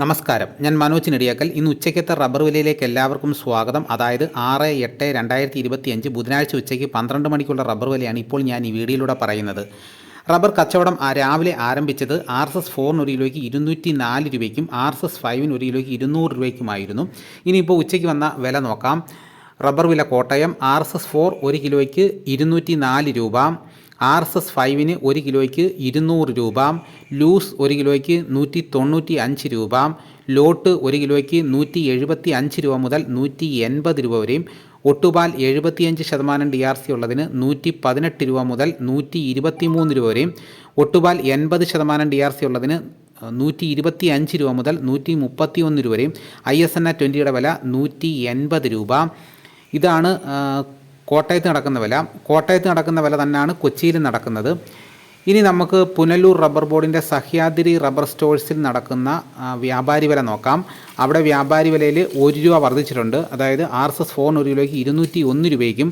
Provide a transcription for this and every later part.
നമസ്കാരം. ഞാൻ മനോജ് നെടിയാക്കൽ. ഇന്ന് ഉച്ചയ്ക്കത്തെ റബ്ബർ വിലയിലേക്ക് എല്ലാവർക്കും സ്വാഗതം. അതായത് ആറ് എട്ട് രണ്ടായിരത്തി ഇരുപത്തിയഞ്ച് ബുധനാഴ്ച ഉച്ചയ്ക്ക് പന്ത്രണ്ട് മണിക്കുള്ള റബ്ബർ വിലയാണ് ഇപ്പോൾ ഞാൻ ഈ വീഡിയോയിലൂടെ പറയുന്നത്. റബ്ബർ കച്ചവടം രാവിലെ ആരംഭിച്ചത് ആർ എസ് എസ് ഫോറിന് ഒരു കിലോയ്ക്ക് ഇരുന്നൂറ്റി നാല് രൂപയ്ക്കും ആർ എസ് എസ് ഫൈവിന് ഒരു കിലോയ്ക്ക് ഇരുന്നൂറ് രൂപയ്ക്കുമായിരുന്നു. ഇനിയിപ്പോൾ ഉച്ചയ്ക്ക് വന്ന വില നോക്കാം. റബ്ബർ വില Kottayam R S S four ഒരു കിലോയ്ക്ക് ഇരുന്നൂറ്റി നാല് രൂപ ആർ എസ് എസ് ഫൈവിന് ഒരു കിലോയ്ക്ക് ഇരുന്നൂറ് രൂപ ലൂസ് ഒരു കിലോയ്ക്ക് നൂറ്റി തൊണ്ണൂറ്റി അഞ്ച് രൂപ ലോട്ട് ഒരു കിലോയ്ക്ക് നൂറ്റി എഴുപത്തി അഞ്ച് രൂപ മുതൽ നൂറ്റി എൺപത് രൂപ വരെയും ഒട്ടുപാൽ എഴുപത്തിയഞ്ച് ശതമാനം ഡി ആർ സി ഉള്ളതിന് നൂറ്റി പതിനെട്ട് രൂപ മുതൽ നൂറ്റി ഇരുപത്തി മൂന്ന് രൂപ വരെയും ഒട്ടുപാൽ എൺപത് ശതമാനം ഡി ആർ സി ഉള്ളതിന് നൂറ്റി ഇരുപത്തി അഞ്ച് രൂപ മുതൽ നൂറ്റി മുപ്പത്തി ഒന്ന് രൂപ വരെയും ഐ എസ് എൻ ആ ട്വന്റിയുടെ വില നൂറ്റി എൺപത് രൂപ ഇതാണ് കോട്ടയത്ത് നടക്കുന്ന വില. കോട്ടയത്ത് നടക്കുന്ന വില തന്നെയാണ് കൊച്ചിയിൽ നടക്കുന്നത്. ഇനി നമുക്ക് പുനലൂർ റബ്ബർ ബോർഡിന്റെ സഹ്യാദ്രി റബ്ബർ സ്റ്റോഴ്സിൽ നടക്കുന്ന വ്യാപാരി വില നോക്കാം. അവിടെ വ്യാപാരി വിലയിൽ ഒരു രൂപ വർദ്ധിച്ചിട്ടുണ്ട്. അതായത് ആർ എസ് എസ് ഫോറിന് ഒരു കിലോയ്ക്ക് ഇരുന്നൂറ്റി ഒന്ന് രൂപയ്ക്കും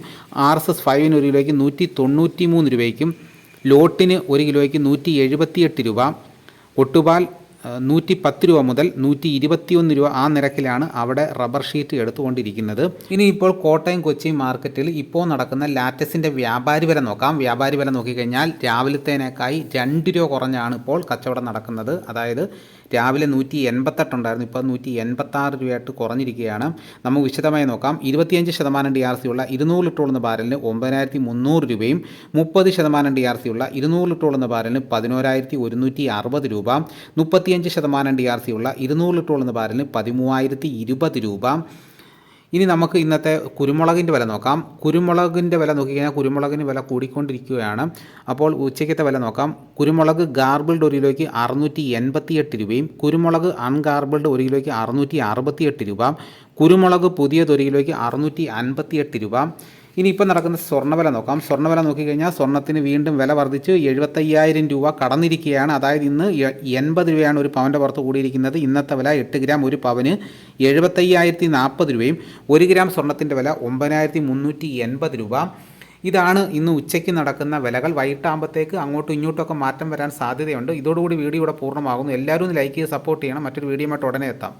ആർ എസ് എസ് ഫൈവിന് ഒരു കിലോയ്ക്ക് നൂറ്റി തൊണ്ണൂറ്റി മൂന്ന് രൂപയ്ക്കും ലോട്ടിന് ഒരു കിലോയ്ക്ക് നൂറ്റി എഴുപത്തിയെട്ട് രൂപ. ഒട്ടുപാൽ നൂറ്റി പത്ത് രൂപ മുതൽ നൂറ്റി ഇരുപത്തിയൊന്ന് രൂപ ആ നിരക്കിലാണ് അവിടെ റബ്ബർ ഷീറ്റ് എടുത്തുകൊണ്ടിരിക്കുന്നത്. ഇനി ഇപ്പോൾ കോട്ടയം കൊച്ചി മാർക്കറ്റിൽ ഇപ്പോൾ നടക്കുന്ന ലാറ്റസിന്റെ വ്യാപാരി വില നോക്കാം. വ്യാപാരി വില നോക്കിക്കഴിഞ്ഞാൽ രാവിലത്തേനേക്കായി രണ്ട് രൂപ കുറഞ്ഞാണ് ഇപ്പോൾ കച്ചവടം നടക്കുന്നത്. അതായത് രാവിലെ നൂറ്റി എൺപത്തെട്ടുണ്ടായിരുന്നു ഇപ്പോൾ നൂറ്റി എൺപത്താറ് രൂപയായിട്ട് കുറഞ്ഞിരിക്കുകയാണ്. നമുക്ക് വിശദമായി നോക്കാം. ഇരുപത്തിയഞ്ച് ശതമാനം ഡി ആർ സി ഉള്ള ഇരുന്നൂറ് ലിറ്ററുള്ള ബാരലിന് ഒമ്പതിനായിരത്തി മുന്നൂറ് രൂപയും മുപ്പത് ശതമാനം ഡി ആർ സി ഉള്ള ഇരുന്നൂറ് ലിറ്ററുള്ള ബാരലിന് പതിനോരായിരത്തി ഒരുന്നൂറ്റി അറുപത് രൂപ മുപ്പത്തിയഞ്ച് ശതമാനം ഡി ആർ സി ഉള്ള ഇരുന്നൂറ് ലിറ്റർ ലിറ്ററുള്ള ബാരലിന് പതിമൂവായിരത്തി ഇരുപത് രൂപ. ഇനി നമുക്ക് ഇന്നത്തെ കുരുമുളകിന്റെ വില നോക്കാം. കുരുമുളകിന്റെ വില നോക്കിക്കഴിഞ്ഞാൽ കുരുമുളകിന് വില കൂടിക്കൊണ്ടിരിക്കുകയാണ്. അപ്പോൾ ഉച്ചയ്ക്കത്തെ വില നോക്കാം. കുരുമുളക് ഗാർബിൾഡ് ഒരു കിലോയ്ക്ക് അറുന്നൂറ്റി എൺപത്തിയെട്ട് രൂപയും കുരുമുളക് അൺഗാർബിൾഡ് ഒരു കിലോയ്ക്ക് അറുന്നൂറ്റി അറുപത്തിയെട്ട് രൂപ കുരുമുളക് പുതിയത് ഒരു കിലോയ്ക്ക് അറുന്നൂറ്റി അൻപത്തിയെട്ട് രൂപ ഇനി ഇപ്പോൾ നടക്കുന്ന സ്വർണവില നോക്കാം. സ്വർണവില നോക്കിക്കഴിഞ്ഞാൽ സ്വർണത്തിന് വീണ്ടും വില വർദ്ധിച്ച് എഴുപത്തയ്യായിരം രൂപ കടന്നിരിക്കുകയാണ്. അതായത് ഇന്ന് എൺപത് രൂപയാണ് ഒരു പവന്റെ പുറത്ത് കൂടിയിരിക്കുന്നത്. ഇന്നത്തെ വില എട്ട് ഗ്രാം ഒരു പവന് എഴുപത്തയ്യായിരത്തി നാൽപ്പത് രൂപയും ഒരു ഗ്രാം സ്വർണത്തിന്റെ വില ഒമ്പതിനായിരത്തി മുന്നൂറ്റി എൺപത് രൂപ. ഇതാണ് ഇന്ന് ഉച്ചയ്ക്ക് നടക്കുന്ന വിലകൾ. വൈകിട്ടാകുമ്പോഴത്തേക്ക് അങ്ങോട്ടും ഇങ്ങോട്ടും ഒക്കെ മാറ്റം വരാൻ സാധ്യതയുണ്ട്. ഇതോടുകൂടി വീഡിയോ ഇവിടെ പൂർണമാകുന്നു. എല്ലാവരും ഒന്ന് ലൈക്ക് ചെയ്ത് സപ്പോർട്ട് ചെയ്യണം. മറ്റൊരു വീഡിയോയുമായിട്ട് ഉടനെ എത്താം.